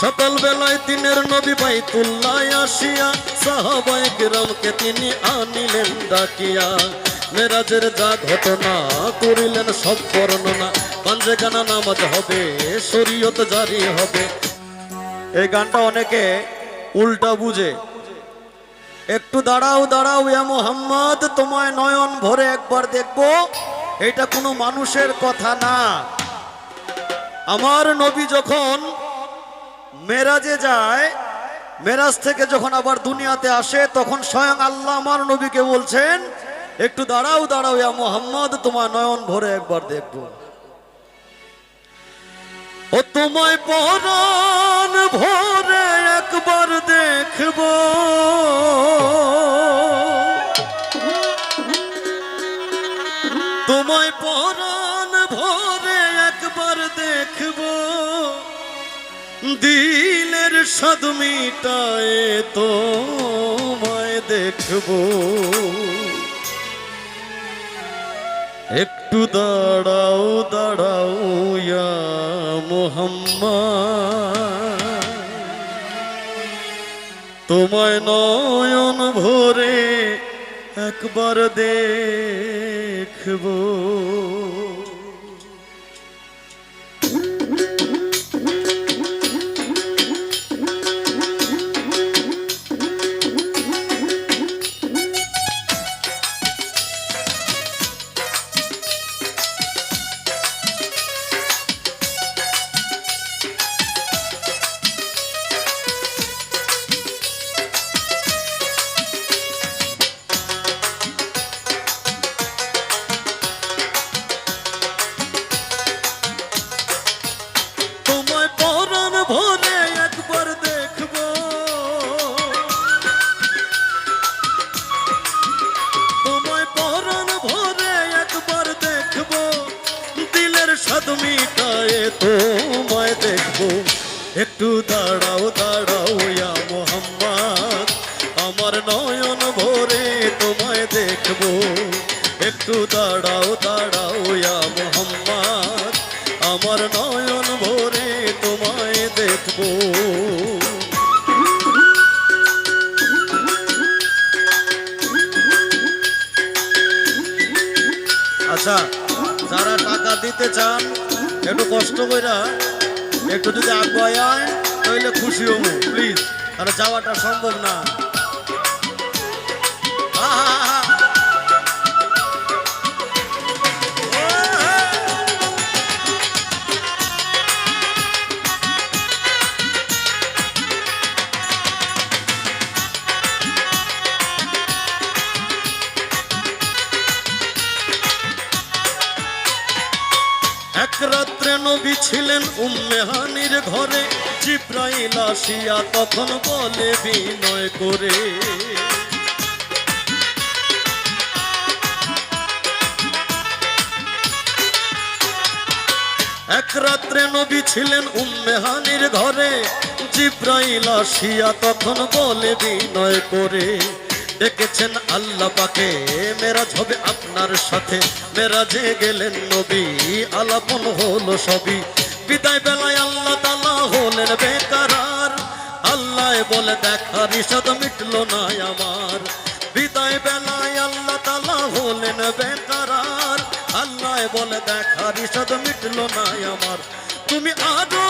সকাল বেলায় দিনের নবী বাইতুল্লাহ আসিয়া সাহাবাই গ্রামকে তিনি আনিলেন ডাকিয়া। মেরাজের যা ঘটনা করিলেন সব বর্ণনা। পাঞ্জে গানা নামাজ হবে, শরীয়ত জারি হবে। এই গানটা অনেকে উল্টা বুঝে। একটু দাঁড়াও দাঁড়াও ইয়া মোহাম্মদ, তোমায় নয়ন ভরে একবার দেখব। এটা কোনো মানুষের কথা না। আমার নবী যখন মেরাজে যায়, মেরাজ থেকে যখন আবার দুনিয়াতে আসে, তখন স্বয়ং আল্লাহ আমার নবীকে বলছেন, একটু দাঁড়াও দাঁড়াও ইয়া মোহাম্মদ, তোমার নয়ন ভরে একবার দেখব। ও তোমায় পরাণ ভরে একবার দেখব। তোমায় পরাণ ভরে একবার দেখব। দিলের স্বাদ মিটায় তোমায় দেখব। একটু দাঁড়াও দাঁড়াও ইয়া তোমায় নয়ন ভরে একবার দেখব। তোমায় দেখব। একটু দাঁড়াও দাঁড়াও ইয়া মোহাম্মদ। আমার নয়ন ভরে তোমায় দেখব। একটু দাঁড়াও দাঁড়াও ইয়া মোহাম্মদ। আমার নয়ন ভরে তোমায় দেখব। আচ্ছা যারা টাকা দিতে চান একটু কষ্ট কইরা একটু যদি আয় তাহলে খুশি হব প্লিজ তাহলে যাওয়াটা সম্ভব না। ছিলেন উম্মেহানির ঘরে। জিব্রাইল আসিয়া তখন বলে, বিনয় করে। এক রাত্রে নবী ছিলেন উম্মেহানির ঘরে। জিব্রাইল আসিয়া তখন বলে, বিনয় করে। ডেকেছেন আল্লাহ পাকে। মেরাজ হবে আপনার সাথে। মেরাজে গেলেন নবী, আলাপন হলো সবই। বিদায় বেলায় আল্লাহ তালা হলেন বেকারার। আল্লাহ বলে দেখার ইসাদ মিটলো না আমার। বিদায় বেলায় আল্লাহ তালা হলেন বেকারার। আল্লাহ বলে দেখার ইসাদ মিটলো না আমার। তুমি আরও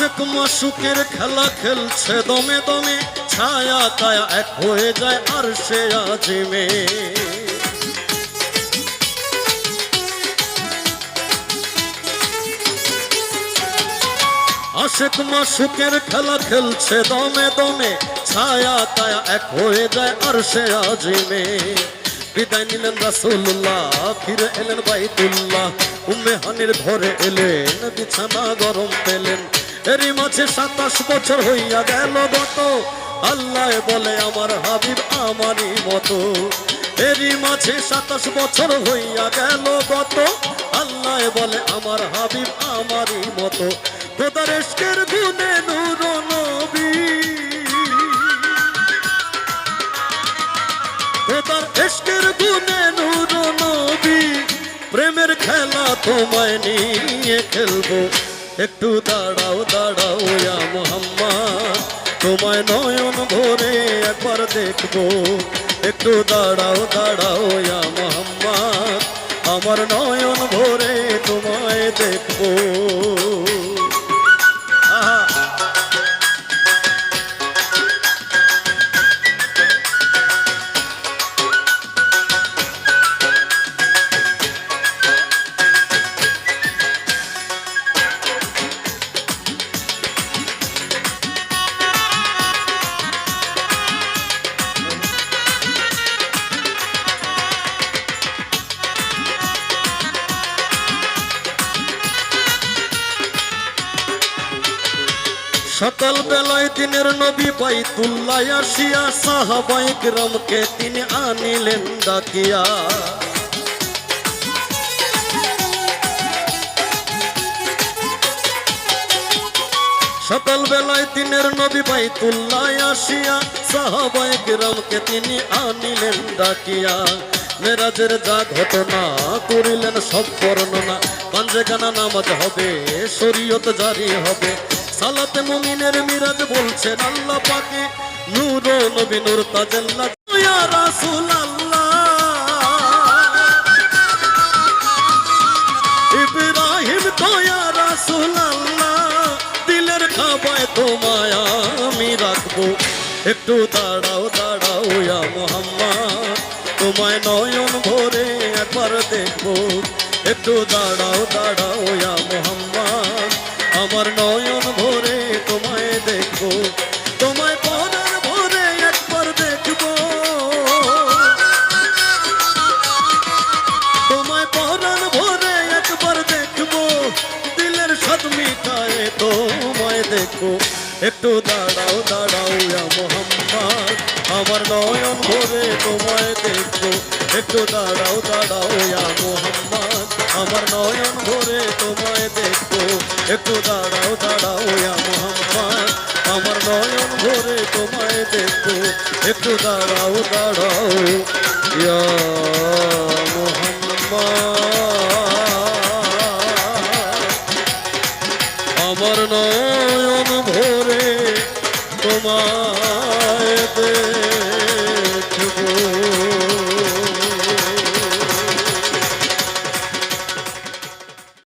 আশেক মাসুকের খেলা খেলছে। দমে দমে ছায়া কায়া এক হয়ে যায় আর সে আজিমে। আশেক মাসুকের খেলা খেলছে। দমে দমে ছায়া কায়া এক হয়ে যায় আর সে আজিমে। বিদায় নিলেন রাসূলুল্লাহ, ফিরে এলেন বাইতুল্লাহ। উম্মে হানির ঘরে এলেন, বিছানা গরম পেলেন। এরই মাঝে সাতাশ বছর হইয়া গেল গত। আল্লাহ বলে, আমার হাবিব আমারই মতো। এরই মাঝে সাতাশ বছর হইয়া গেল গত। আল্লাহ বলে, আমার হাবিব আমারই মতো। খোদার এসকের গুনে নূর নবী। খোদার এসকের গুনে নূর নবী। প্রেমের খেলা তোমায় নিয়ে খেলব। একটু দাঁড়াও দাঁড়াও ইয়া মোহাম্মদ। তোমায় নয়ন ভরে একবার দেখব। একটু দাঁড়াও দাঁড়াও ইয়া মোহাম্মদ। আমার নয়ন ভরে তোমায় দেখব। সকাল বেলায় দিনের নবী বাইতুল্লাহ আসিয়া সাহাবাই গ্রামকে তিনি আনিলেন ডাকিয়া। সকাল বেলায় দিনের নবী বাইতুল্লাহ আসিয়া সাহাবাই গ্রামকে তিনি আনিলেন ডাকিয়া। মেরাজের যা ঘটনা করিলেন সব বর্ণনা। পাঞ্জে গানা নামাজ হবে, শরীয়ত জারি হবে। সালাতে মুমিনের মিরাজ বলছেন আল্লাহ পাকে। নূর নবী নূর তাজাল্লা। ইয়া রাসূলুল্লাহ। ইব্রাহিম তো ইয়া রাসূলুল্লাহ। দিলের খাবায় তোমায় আমি রাখব। একটু দাঁড়াও দাঁড়াও ইয়া মোহাম্মদ। তোমায় নয়ন ভরে একবার দেখব। একটু দাঁড়াও দাঁড়াও ইয়া মোহাম্মদ। আমার নয়ন ভরে তোমায় দেখব। তোমায় পরার ভরে একবার দেখব। তোমায় পরান ভরে একবার দেখব। দিলের স্বাদ মিটায় তোমায় দেখব। একটু দাঁড়াও দাঁড়াও মোহাম্মদ। আমার নয়ন ভরে তোমায় দেখব। একটু দাঁড়াও দাঁড়াও মোহাম্মদ। আমার নয়ন একটু দাঁড়াও দাঁড়াও মোহাম্মদ। আমার নয়ন ভরে তোমায় দেখো একটু দাঁড়াও দাঁড়াও মোহাম্মদ।